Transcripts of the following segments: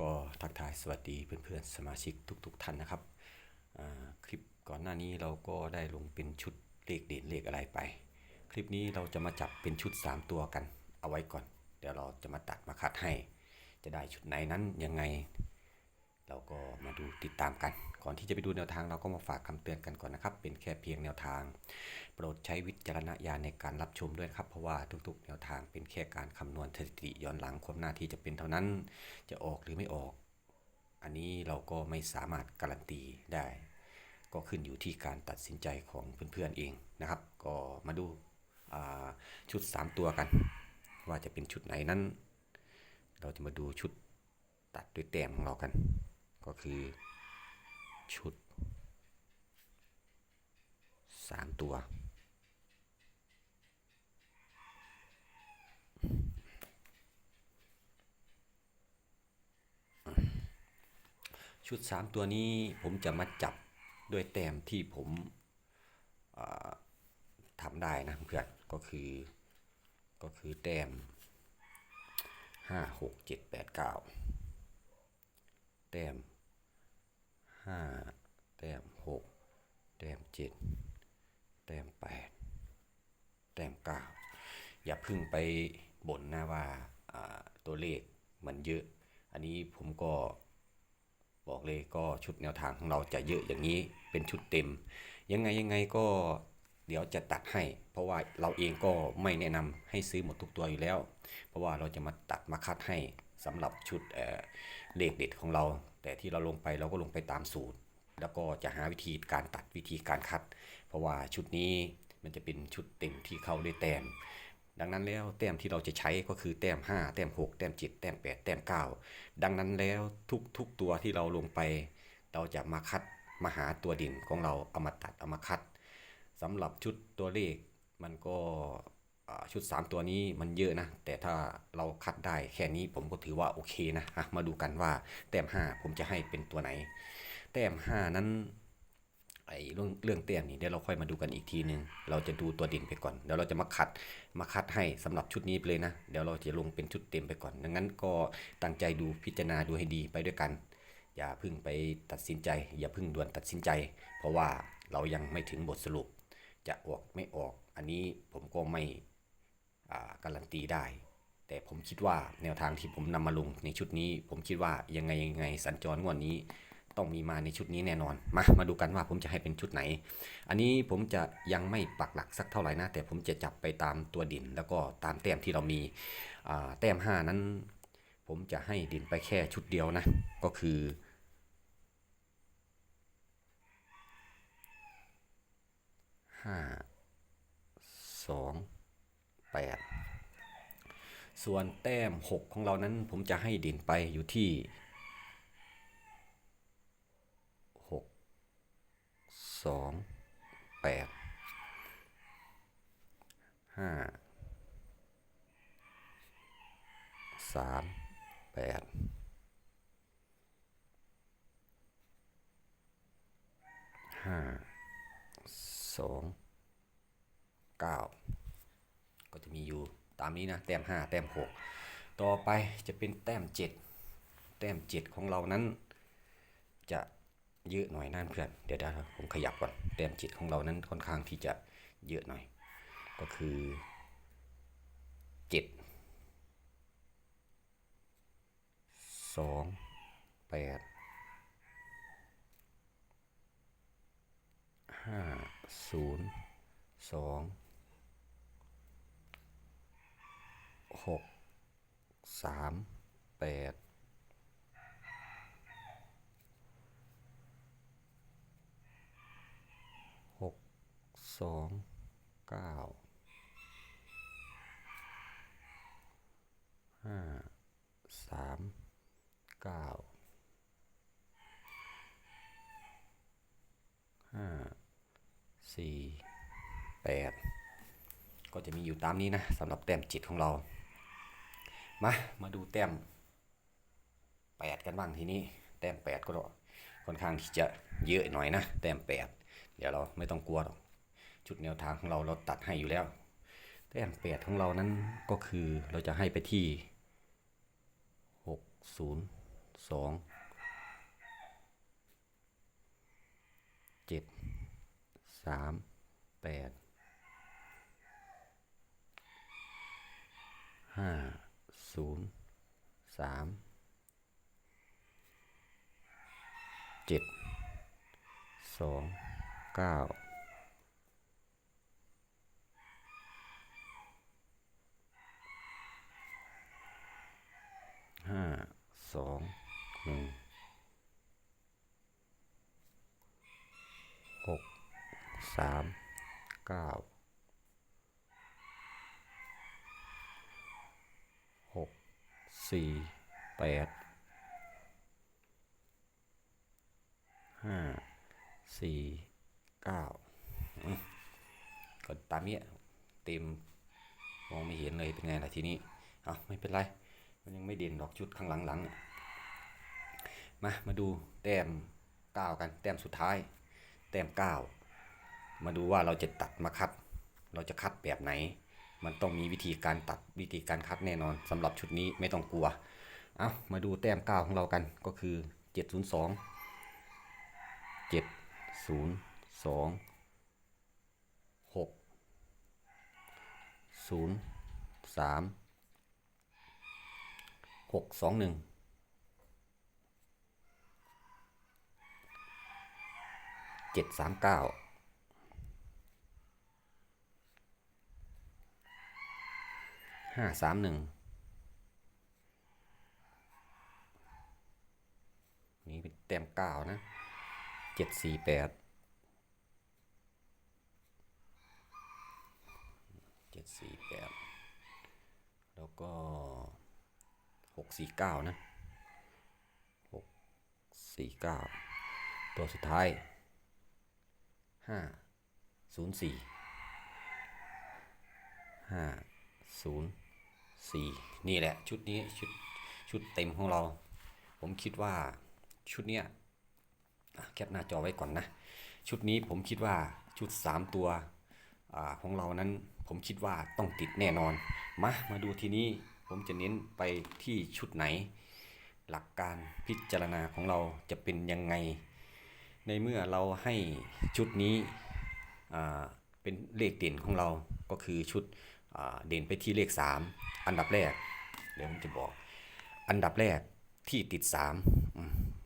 ก็ทักทายสวัสดีเพื่อนๆสมาชิกทุกๆท่านนะครับ คลิปก่อนหน้านี้เราก็ได้ลงเป็นชุดเลขเด่นเลขอะไรไป คลิปนี้เราจะมาจับเป็นชุด 3 ตัวกันเอาไว้ก่อน เดี๋ยวเราจะมาตัดมาคัดให้ จะได้ชุดไหนนั้นยังไง เราก็มาดูติดตามกัน ก่อนที่จะไปดูแนวทางเราก็มาฝากคำเตือนกันก่อนนะครับ เป็นแค่เพียงแนวทาง โปรดใช้วิจารณญาณในการรับชมด้วยครับ เพราะว่าทุกๆ แนวทางเป็นแค่การคำนวณสถิติย้อนหลังความหน้าที่จะเป็นเท่านั้น จะออกหรือไม่ออก อันนี้เราก็ไม่สามารถการันตีได้ ก็ขึ้นอยู่ที่การตัดสินใจของเพื่อนๆเองนะครับ ก็มาดูาชุด 3 ตัวกัน ว่าจะเป็นชุดไหนนั้น เราจะมาดูชุดตัดด้วยแต้มของเรากัน ก็คือชุด 3 ตัว ชุด 3 ตัวนี้ผมจะมาจับด้วยแต้มที่ผมทำได้นะเพื่อนก็คือก็คือแต้ม5 6 7 8 9 แต้ม 5แต้ม6แต้ม7แต้ม8แต้ม9อย่าพึ่งไปบ่นนะว่าอ่าตัวเลขมันเยอะ อันนี้ผมก็บอกเลยก็ชุดแนวทางของเราจะเยอะอย่างนี้เป็นชุดเต็ม ยังไงยังไงก็เดี๋ยวจะตัดให้ เพราะว่าเราเองก็ไม่แนะนำให้ซื้อหมดทุกตัวอยู่แล้ว เพราะว่าเราจะมาตัดมาคัดให้ สำหรับชุดเเลขเด็ดของเรา แต่ที่เราลงไปเราก็ลงไปตามสูตร แล้วก็จะหาวิธีการตัดวิธีการคัด เพราะว่าชุดนี้มันจะเป็นชุดเต็มที่เข้าด้วยแต้มดังนั้นแล้วแต้มที่เราจะใช้ก็คือแต้ม 5 แต้ม 6 แต้ม 7 แต้ม 8 แต้ม 9 ดังนั้นแล้วทุกทุกตัวที่เราลงไป เราจะมาคัดมาหาตัวด่นของเราเอามาตัดเอามาคัดสำหรับชุดตัวเลขมันก็ ชุด 3 ตัวนี้มันเยอะนะ แต่ถ้าเราคัดได้แค่นี้ผมก็ถือว่าโอเคนะะมาดูกันว่าแต้ม 5 ผมจะให้เป็นตัวไหน แต้ม 5 นั้นไอ้เรื่องเรื่องเตี้ยมนี่เดี๋ยวเราค่อยมาดูกันอีกทีนึง เราจะดูตัวเด่นไปก่อน เดี๋ยวเราจะมาคัดมาคัดให้สำหรับชุดนี้ไปเลยนะ เดี๋ยวเราจะลงเป็นชุดเต็มไปก่อน ดังนั้นก็ตั้งใจดูพิจารณาดูให้ดีไปด้วยกัน อย่าพึ่งไปตัดสินใจ อย่าพึ่งด่วนตัดสินใจ เพราะว่าเรายังไม่ถึงบทสรุป จะออกไม่ออก อันนี้ผมก็ไม่ การันตีได้ แต่ผมคิดว่าแนวทางที่ผมนำมาลงในชุดนี้ ผมคิดว่ายังไงยังไงสัญจรงวดนนี้ต้องมีมาในชุดนี้แน่นอน มา มาดูกันว่าผมจะให้เป็นชุดไหน อันนี้ผมจะยังไม่ปักหลักสักเท่าไหร่นะ แต่ผมจะจับไปตามตัวดิน แล้วก็ตามแต้มที่เรามี แต้ม 5 นั้น ผมจะให้ดินไปแค่ชุดเดียวนะ ก็คือห้า 8 ส่วนแต้ม 6 ของเรานั้นผมจะให้เดินไปอยู่ที่ 6 2 8 5 3 8 5 2 9 ก็จะมีอยู่ตามนี้นะแต้ม5 แต้ม 6 ต่อไปจะเป็นแต้ม 7 แต้ม 7 ของเรานั้น จะเยอะหน่อยนั่นเพื่อนเดี๋ยวได้ผมขยับก่อนแต้ม 7 ของเรานั้นค่อนข้างที่จะเยอะหน่อย ก็คือ 7 2 8 5 0 2 หกสามแปดหกสองเก้าห้าสามเก้าห้าสี่แปดก็จะมีอยู่ตามนี้นะสำหรับแต้มจิตของเรา มา มาดูแต้มแปดกันบ้างทีนี้ แต้มแปดก็ค่อนข้างที่จะเยอะหน่อยนะ แต้มแปดเดี๋ยวเราไม่ต้องกลัวหรอกจุดแนวทางของเราเราตัดให้อยู่แล้ว แต้มแปดของเรานั้นก็คือเราจะให้ไปที่หกศูนย์สองเจ็ดสามแปดห้า ศูนย์สามเจ็ดสองเก้าห้าสองหนึ่งหกสามเก้าหก สี่แปดห้าสี่เก้าก็ตามเนี้ยเต็มมองไม่เห็นเลยเป็นไงล่ะทีนี้เอาไม่เป็นไร มันยังไม่เด่นดอกชุดข้างหลังๆมามาดูแต้มเก้ากันแต้มสุดท้าย แต้มเก้ามาดูว่าเราจะตัดมาคัด เราจะคัดแบบไหน มันต้องมีวิธีการตัดวิธีการคัดแน่นอน สำหรับชุดนี้ไม่ต้องกลัว เอามาดูแต้มเก้าของเรากันก็คือ 702 7 0 2 6 0 3 6 2 1 7 3 9 ห้าสามหนึ่งนี่เป็นแต้มเก้านะเจ็ดสี่แปดเจ็ดสี่แปดแล้วก็หกสี่เก้านะหกสี่เก้าตัวสุดท้ายห้าศูนย์สี่ห้าศูนย์ สี่นี่แหละชุดนี้ชุดชุดเต็มของเรา ผมคิดว่าชุดเนี้ยแคปหน้าจอไว้ก่อนนะ ชุดนี้ผมคิดว่าชุด 3 ตัวอของเรานั้นผมคิดว่าต้องติดแน่นอน มามาดูทีนี้ผมจะเน้นไปที่ชุดไหน หลักการพิจารณาของเราจะเป็นยังไง ในเมื่อเราให้ชุดนี้เป็นเลขเด่นของเราก็คือชุด เด่นไปที่เลข 3 อันดับแรก เดี๋ยวผมจะบอก อันดับแรกที่ติด3ม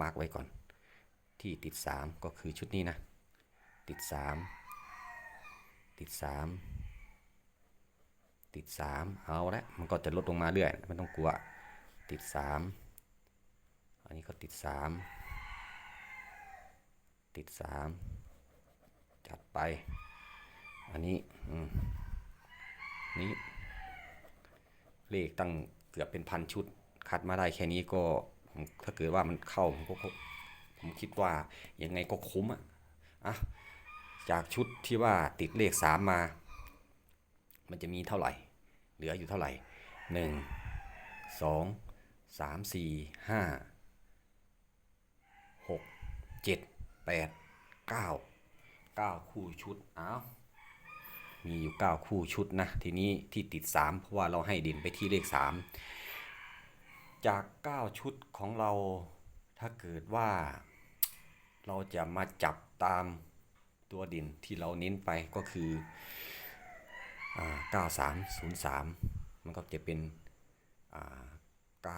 มาร์กไว้ก่อน ที่ติด 3 ก็คือชุดนี้นะ ติด 3 ติด 3 ติด 3 เอาละมันก็จะลดลงมาเรื่อยไม่ต้องกลัว ติด 3 อันนี้ก็ติด 3 ติด 3 จัดไป อันนี้อื นี้เลขตั้งเกือบเป็นพันชุด คัดมาได้แค่นี้ก็ถ้าเกิดว่ามันเข้าผมก็ผมคิดว่ายังไงก็คุ้มอะอะจากชุดที่ว่าติดเลข3มมา มันจะมีเท่าไหร่ เหลืออยู่เท่าไหร่1 2 3 4 5 6 7 8 9 9คู่ชุดอ้าว มีอยู่ 9 คู่ชุดนะ ทีนี้ที่ติด 3 เพราะว่าเราให้เด่นไปที่เลข 3 จาก 9 ชุดของเราถ้าเกิดว่าเราจะมาจับตามตัวเด่นที่เราเน้นไปก็คืออ่า9303 มันก็จะเป็นอ่า9339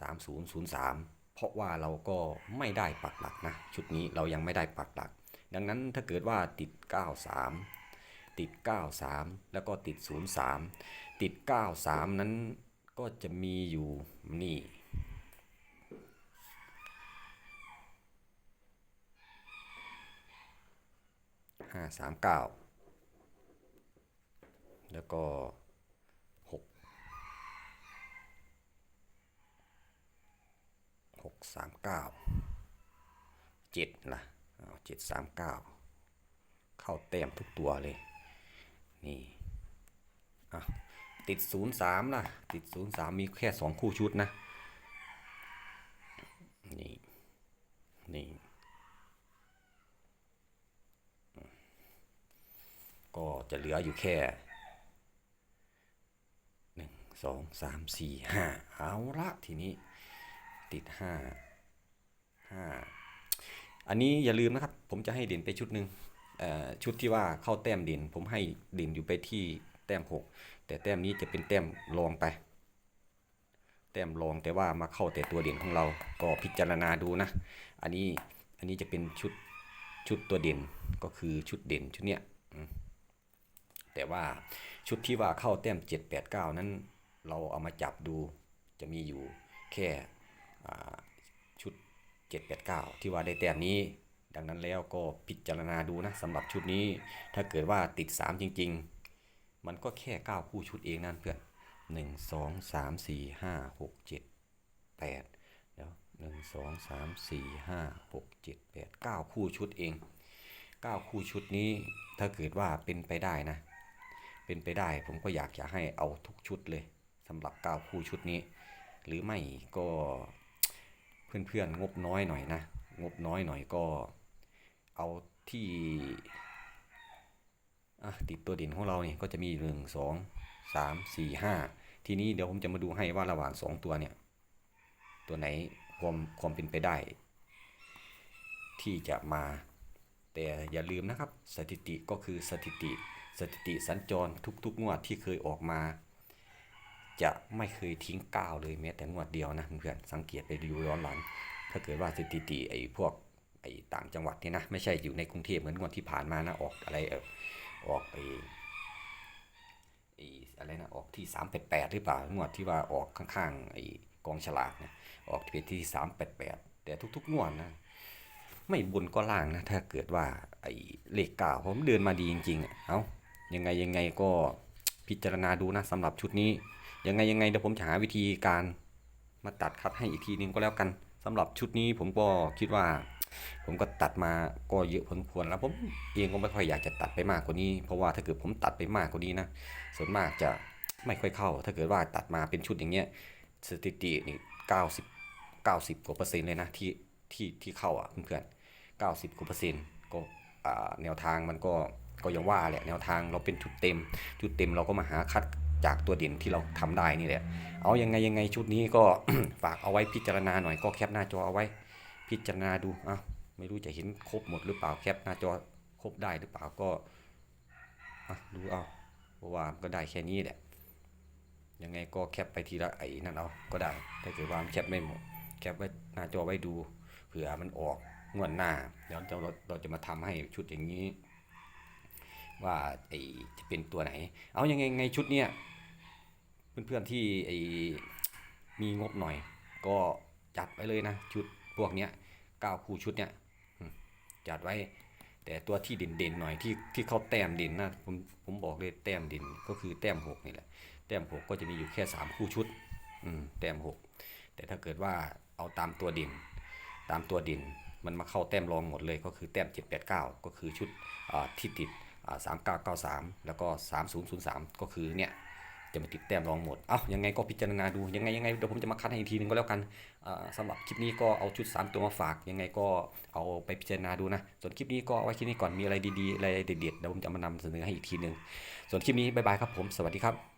3003 เพราะว่าเราก็ไม่ได้ปักหลักนะ ชุดนี้เรายังไม่ได้ปักหลัก ดังนั้นถ้าเกิดว่าติด 93 ติด 93 แล้วก็ติด 03 ติด 93 นั้นก็จะมีอยู่นี่ห้าสามเก้าแล้วก็หกหกสามเก้าเจ็ดล่ะ เจ็ดสามเก้าเข้าเต็มทุกตัวเลย นี่อะติดศูนย์สามล่ะ ติดศูนย์สามมีแค่สองคู่ชุดนะ นี่ นี่ ก็จะเหลืออยู่แค่หนึ่งสองสามสี่ห้าเอาละทีนี้ติดห้าห้า อันนี้อย่าลืมนะครับ ผมจะให้เด่นไปชุดหนึ่งชุดที่ว่าเข้าแต้มเด่น ผมให้เด่นอยู่ไปที่แต้มหกแต่แต้มนี้จะเป็นแต้มรองไป แต้มรองแต่ว่ามาเข้าแต่ตัวเด่นของเราก็พิจารณาดูนะ อันนี้อันนี้จะเป็นชุดชุดตัวเด่นก็คือชุดเด่นชุดเนี้ยแต่ว่าชุดที่ว่าเข้าแต้ม 7 8 9 นั้น เราเอามาจับดูจะมีอยู่แค่ 7 8 9 ที่ว่าได้แต้มนี้ ดังนั้นแล้วก็พิจารณาดูนะสำหรับชุดนี้ ถ้าเกิดว่าติด 3 จริง ๆ มันก็แค่ 9 คู่ชุดเองนั่นเพื่อน1 2 3 4 5 6 7 8เดี๋ยวหนึ่งสองสามสี่ห้าหกเจ็ดแปดเก้าคู่ชุดเองเก้าคู่ชุดนี้ถ้าเกิดว่าเป็นไปได้นะ เป็นไปได้ผมก็อยากจะให้เอาทุกชุดเลยสำหรับเก้าคู่ชุดนี้ หรือไม่ก็ เพื่อนๆงบน้อยหน่อยนะ งบน้อยหน่อยก็เอาที่ติดตัวเด่นของเราเนี่ยก็จะมีหนึ่งสองสามสี่ห้าทีนี้เดี๋ยวผมจะมาดูให้ว่าระหว่างสองตัวเนี่ย ตัวไหนความความเป็นไปได้ ที่จะมา แต่อย่าลืมนะครับ สถิติก็คือสถิติ สถิติสัญจรทุกๆงวดที่เคยออกมา จะไม่เคยทิ้งก้าวเลยแม้แต่งวดเดียวนะเพื่อนสังเกตไปดูย้อนหลังถ้าเกิดว่าสถิติไอ้พวกไอ้ต่างจังหวัดเนี่ยนะไม่ใช่อยู่ในกรุงเทพเหมือนงวดที่ผ่านมานะออกอะไรเออออกไอ้ไอ้อะไรนะออกที่3 8 8หรือเปล่างวดที่ว่าออกข้างๆไอ้กองฉลากนะออกที่ที่สามแปดแปดแต่ทุกๆงวดนะไม่บนก็ล่างนะถ้าเกิดว่าไอ้เลขเก้าผมเดินมาดีจริงๆอะเอายังไงยังไงก็พิจารณาดูนะสำหรับชุดนี้ ยังไงยังไงเดี๋ยวผมจะหาวิธีการมาตัดคัดให้อีกทีนึงก็แล้วกันสำหรับชุดนี้ผมก็คิดว่า ผมก็ตัดมาก็เยอะพอสมควรแล้วผมเองก็ไม่ค่อยอยากจะตัดไปมากกว่านี้ เพราะว่าถ้าเกิดผมตัดไปมากกว่านี้นะส่วนมากจะไม่ค่อยเข้า ถ้าเกิดว่าตัดมาเป็นชุดอย่างเงี้ยสถิตินี่เก้าสิบเก้าสิบกว่าเปอร์เซ็นต์เลยนะที่ที่ที่เข้าอะเพื่อนๆเก้าสิบกว่าเปอร์เซ็นต์ก็อ่าแนวทางมันก็ก็ยังว่าแหละแนวทางเราเป็นชุดเต็ม ชุดเต็มเราก็มาหาคัด จากตัวเด่นที่เราทำได้นี่แหละ เอายังไงยังไงชุดนี้ก็ฝากเอาไว้พิจารณาหน่อยก็แคปหน้าจอเอาไว้ พิจารณาดูอะไม่รู้จะเห็นครบหมดหรือเปล่าแคปหน้าจอครบได้หรือเปล่าก็อะดูเอาเพราะว่ามก็ได้แค่นี้แหละ ยังไงก็แคปไปทีละไอ้นั่นเอาก็ได้ถ้าเกิดว่ามแคปไม่หมดแคปไว้หน้าจอไว้ดูเผื่อมันออกงวดหน้าเดี๋ยวเราเราจะมาทำให้ชุดอย่างนี้ ว่าไอ้จะเป็นตัวไหน เอาอยังไงไงชุดเนี้ยเพื่อนๆที่ไอ้มีงบหน่อย ก็จัดไปเลยนะชุดพวกเนี้ยเก้าคู่ชุดเนี้ยจัดไว้ แต่ตัวที่เด่นๆหน่อยที่ที่เขาแต้มเด่นนะผมผมบอกเลยแต้มเด่นก็คือแต้มหกนี่แหละแต้มหกก็จะมีอยู่แค่3คู่ชุดอืมแต้มหกแต่ถ้าเกิดว่าเอาตามตัวเด่นตามตัวเด่นมันมาเข้าแต้มรองหมดเลยก็คือแต้ม7 8 9 ก็คือชุดที่ติด 3993 แล้วก็ 3003 ก็คือเนี่ยจะมาติดแต้มรองหมด เอ้ายังไงก็พิจารณาดู ยังไงยังไงเดี๋ยวผมจะมาคัดให้อีกทีหนึงก็แล้วกันอ่าสำหรับคลิปนี้ก็เอาชุด 3 ตัวมาฝาก ยังไงก็เอาไปพิจารณาดูนะ ส่วนคลิปนี้ก็เอาไว้ที่นี่ก่อน มีอะไรดีๆ อะไรเด็ดๆ เดี๋ยวผมจะมานำเสนอให้อีกทีหนึง ส่วนคลิปนี้บ๊ายบายครับผม สวัสดีครับ